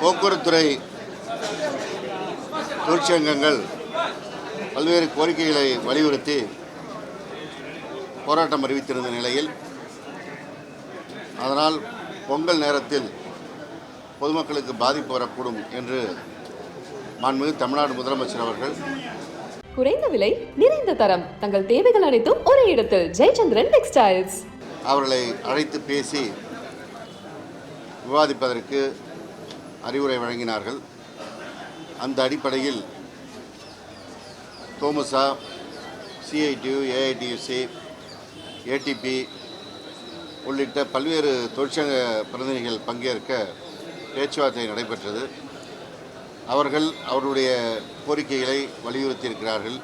போக்குவரத்துறை தொழிற்சங்கங்கள் பல்வேறு கோரிக்கைகளை வலியுறுத்தி போராட்டம் அறிவித்திருந்த நிலையில் அதனால் பொங்கல் நேரத்தில் பொதுமக்களுக்கு பாதிப்பு வரக்கூடும் என்று மாண்புமிகு தமிழ்நாடு முதலமைச்சர் அவர்கள் குறைந்த விலை நிறைந்த தரம் தங்கள் தேவைகள் அனைத்தும் ஒரே இடத்தில். ஜெயச்சந்திரன் டெக்ஸ்டைல்ஸ். அவர்களை அழைத்து பேசி விவாதிப்பதற்கு அறிவுரை வழங்கினார்கள். அந்த அடிப்படையில் தோமசா சிஐடியு ஏஐடியுசி ஏடிபி உள்ளிட்ட பல்வேறு தொழிற்சங்க பிரதிநிதிகள் பங்கேற்க பேச்சுவார்த்தை நடைபெற்றது. அவர்கள் அவருடைய கோரிக்கைகளை வலியுறுத்தியிருக்கிறார்கள்.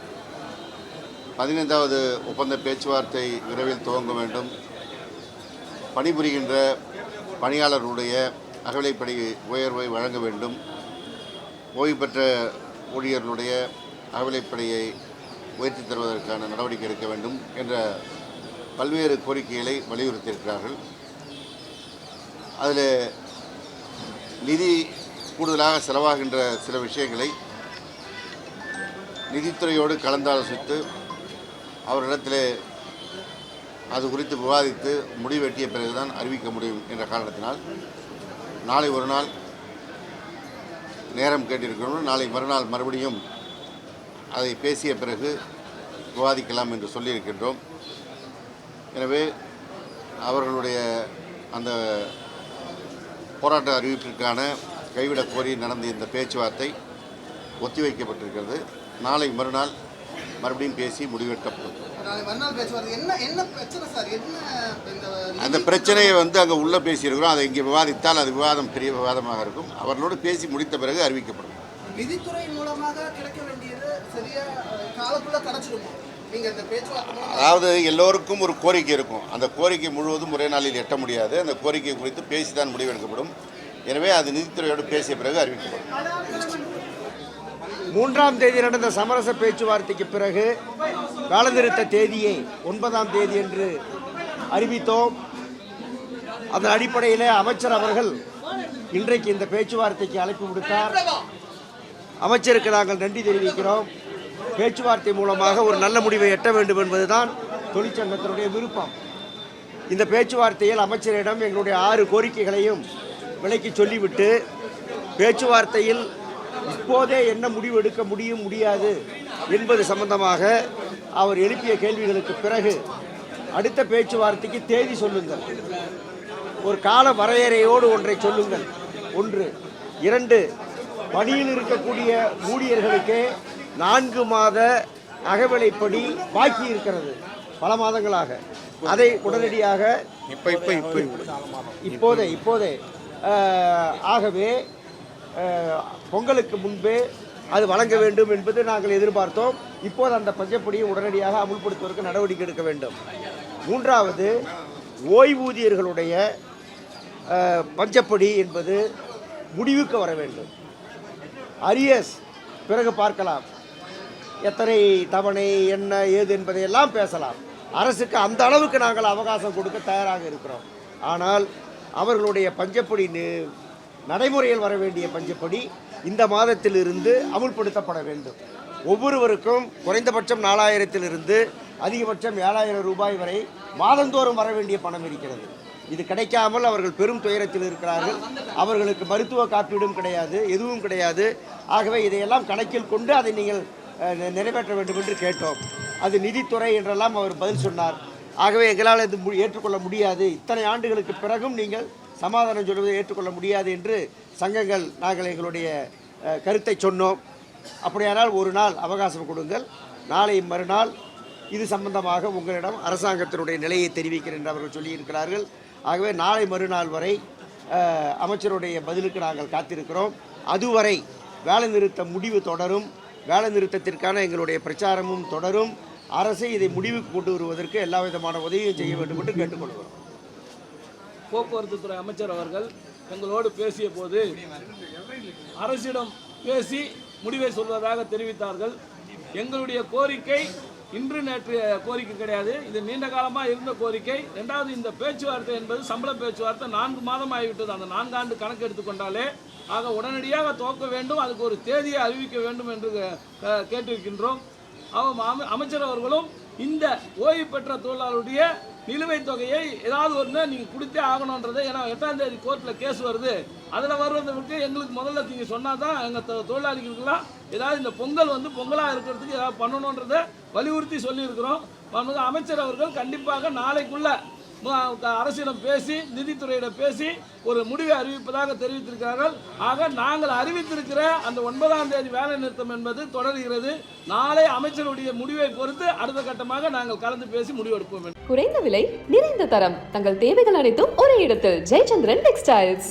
பதினைந்தாவது ஒப்பந்த பேச்சுவார்த்தை விரைவில் துவங்க வேண்டும். பணிபுரிகின்ற பணியாளர்களுடைய அகவிலைப்படி உயர்வை வழங்க வேண்டும். ஓய்வு பெற்ற ஊழியர்களுடைய அகவிலைப்படியை உயர்த்தி தருவதற்கான நடவடிக்கை எடுக்க வேண்டும் என்ற பல்வேறு கோரிக்கைகளை வலியுறுத்தியிருக்கிறார்கள். அதில் நிதி கூடுதலாக செலவாகின்ற சில விஷயங்களை நிதித்துறையோடு கலந்தாலோசித்து அவரிடத்தில் அது குறித்து விவாதித்து முடிவெட்டிய பிறகுதான் அறிவிக்க முடியும் என்ற காரணத்தினால் நாளை ஒரு நாள் நேரம் கேட்டிருக்கிறோம். நாளை மறுநாள் மறுபடியும் அதை பேசிய பிறகு விவாதிக்கலாம் என்று சொல்லியிருக்கின்றோம். எனவே அவர்களுடைய அந்த போராட்ட அறிவிப்பிற்கான கைவிடக் கோரி நடந்த இந்த பேச்சுவார்த்தை ஒத்திவைக்கப்பட்டிருக்கிறது. நாளை மறுநாள் மறுபடியும் பேசி முடிவெட்டப்படும் அந்த பிரச்சனையை வந்து அங்கே உள்ளே பேசியிருக்கிறோம். அதை இங்கே விவாதித்தால் அது விவாதம் பெரிய விவாதமாக இருக்கும். அவர்களோடு பேசி முடித்த பிறகு அறிவிக்கப்படும். நிதித்துறை மூலமாக கிடைக்க வேண்டியது சரியா அஹ், காலக்குள்ள கிடைச்சிருமோ? நீங்க இந்த பேச்சுவார்த்தை மூலமா அதாவது எல்லோருக்கும் ஒரு கோரிக்கை இருக்கும். அந்த கோரிக்கை முழுவதும் ஒரே நாளில் எட்ட முடியாது. அந்த கோரிக்கை குறித்து பேசிதான் முடிவெடுக்கப்படும். எனவே அது நிதித்துறையோடு பேசிய பிறகு அறிவிக்கப்படும். மூன்றாம் தேதி நடந்த சமரச பேச்சுவார்த்தைக்கு பிறகு காலநிறுத்த தேதியை ஒன்பதாம் தேதி என்று அறிவித்தோம். அதன் அடிப்படையில் அமைச்சர் அவர்கள் இன்றைக்கு இந்த பேச்சுவார்த்தைக்கு அழைப்பு விடுத்தார். அமைச்சருக்கு நாங்கள் நன்றி தெரிவிக்கிறோம். பேச்சுவார்த்தை மூலமாக ஒரு நல்ல முடிவை எட்ட வேண்டும் என்பதுதான் தொழிற்சங்கத்தினுடைய விருப்பம். இந்த பேச்சுவார்த்தையில் அமைச்சரிடம் எங்களுடைய ஆறு கோரிக்கைகளையும் விலைக்கு சொல்லிவிட்டு பேச்சுவார்த்தையில் இப்போதே என்ன முடிவு எடுக்க முடியும் முடியாது என்பது சம்பந்தமாக அவர் எழுப்பிய கேள்விகளுக்கு பிறகு அடுத்த பேச்சுவார்த்தைக்கு தேதி சொல்லுங்கள். ஒரு கால வரையறையோடு ஒன்றை சொல்லுங்கள். ஒன்று இரண்டு பணியில் இருக்கக்கூடிய ஊழியர்களுக்கே நான்கு மாத அகவிலைப்படி பாக்கி இருக்கிறது பல மாதங்களாக. அதை உடனடியாக இப்போ இப்போ இப்போ இப்போதே இப்போதே ஆகவே பொங்கலுக்கு முன்பே அது வழங்க வேண்டும் என்பது நாங்கள் எதிர்பார்த்தோம். இப்போது அந்த பஞ்சப்படியை உடனடியாக அமுல்படுத்துவதற்கு நடவடிக்கை எடுக்க வேண்டும். மூன்றாவது ஓய்வூதியர்களுடைய பஞ்சப்படி என்பது முடிவுக்கு வர வேண்டும். அரியஸ் பிறகு பார்க்கலாம். எத்தனை தவணை என்ன ஏது என்பதையெல்லாம் பேசலாம். அரசுக்கு அந்த அளவுக்கு நாங்கள் அவகாசம் கொடுக்க தயாராக இருக்கிறோம். ஆனால் அவர்களுடைய பஞ்சப்படி நடைமுறையில் வர வேண்டிய பஞ்சப்படி இந்த மாதத்திலிருந்து அமுல்படுத்தப்பட வேண்டும். ஒவ்வொருவருக்கும் குறைந்தபட்சம் நாலாயிரத்திலிருந்து அதிகபட்சம் ஏழாயிரம் ரூபாய் வரை மாதந்தோறும் வர வேண்டிய பணம் இருக்கிறது. இது கிடைக்காமல் அவர்கள் பெரும் துயரத்தில் இருக்கிறார்கள். அவர்களுக்கு மருத்துவ காப்பீடும் கிடையாது எதுவும் கிடையாது. ஆகவே இதையெல்லாம் கணக்கில் கொண்டு அதை நீங்கள் நிறைவேற்ற வேண்டும் என்று கேட்டோம். அது நிதித்துறை என்றெல்லாம் அவர் பதில் சொன்னார். ஆகவே எங்களால் இது மு- ஏற்றுக்கொள்ள முடியாது. இத்தனை ஆண்டுகளுக்கு பிறகும் நீங்கள் சமாதானம் சொல்வதை ஏற்றுக்கொள்ள முடியாது என்று சங்கங்கள் நாங்கள் எங்களுடைய கருத்தை சொன்னோம். அப்படியானால் ஒரு நாள் அவகாசம் கொடுங்கள். நாளை மறுநாள் இது சம்பந்தமாக உங்களிடம் அரசாங்கத்தினுடைய நிலையை தெரிவிக்கிறேன் என்று அவர்கள் சொல்லியிருக்கிறார்கள். ஆகவே நாளை மறுநாள் வரை அமைச்சருடைய பதிலுக்கு நாங்கள் காத்திருக்கிறோம். அதுவரை வேலை நிறுத்த முடிவு தொடரும். வேலை நிறுத்தத்திற்கான எங்களுடைய பிரச்சாரமும் தொடரும். அரசை இதை முடிவுக்கு கொண்டு வருவதற்கு எல்லா விதமான உதவியும் செய்ய வேண்டும் என்று கேட்டுக்கொள்கிறோம். போக்குவரத்து துறை அமைச்சர் அவர்கள் எங்களோடு பேசிய போது அரசிடம் பேசி முடிவை சொல்வதாக தெரிவித்தார்கள். எங்களுடைய கோரிக்கை இன்று நேற்று கோரிக்கை கிடையாது. இது நீண்ட காலமாக இருந்த கோரிக்கை. ரெண்டாவது இந்த பேச்சுவார்த்தை என்பது சம்பள பேச்சுவார்த்தை. நான்கு மாதம் ஆகிவிட்டது அந்த நான்காண்டு கணக்கு எடுத்துக்கொண்டாலே ஆக உடனடியாக துவக்க வேண்டும். அதுக்கு ஒரு தேதியை அறிவிக்க வேண்டும் என்று கேட்டிருக்கின்றோம். அவ- அமைச்சர் அவர்களும் இந்த ஓய்வு பெற்ற தொழிலாளருடைய நிலுவைத் தொகையை ஏதாவது ஒன்று நீங்கள் கொடுத்தே ஆகணுன்றதை ஏன்னா எட்டாம் தேதி கோர்ட்டில் கேஸ் வருது. அதில் வருவதை விட்டு எங்களுக்கு முதல்ல நீங்கள் சொன்னால் தான் எங்கள் தொழிலாளிகளுக்கெல்லாம் ஏதாவது இந்த பொங்கல் வந்து பொங்கலாக இருக்கிறதுக்கு ஏதாவது பண்ணணுன்றதை வலியுறுத்தி சொல்லியிருக்கிறோம். அமைச்சர் அவர்கள் கண்டிப்பாக நாளைக்குள்ளே அரசிடம் பேசி நிதித்துறையிடம் பேசி ஒரு முடிவை அறிவிப்பதாக தெரிவித்திருக்கிறார்கள். ஆக நாங்கள் அறிவித்திருக்கிற அந்த ஒன்பதாம் தேதி வேலை நிறுத்தம் என்பது தொடர்கிறது. நாளை அமைச்சருடைய முடிவை பொறுத்து அடுத்த கட்டமாக நாங்கள் கலந்து பேசி முடிவெடுப்போம் குறைந்த விலை நிறைந்த தரம். தங்கள் தேவைகள் அனைத்தும் ஒரே இடத்தில். ஜெயச்சந்திரன் டெக்ஸ்டைல்ஸ்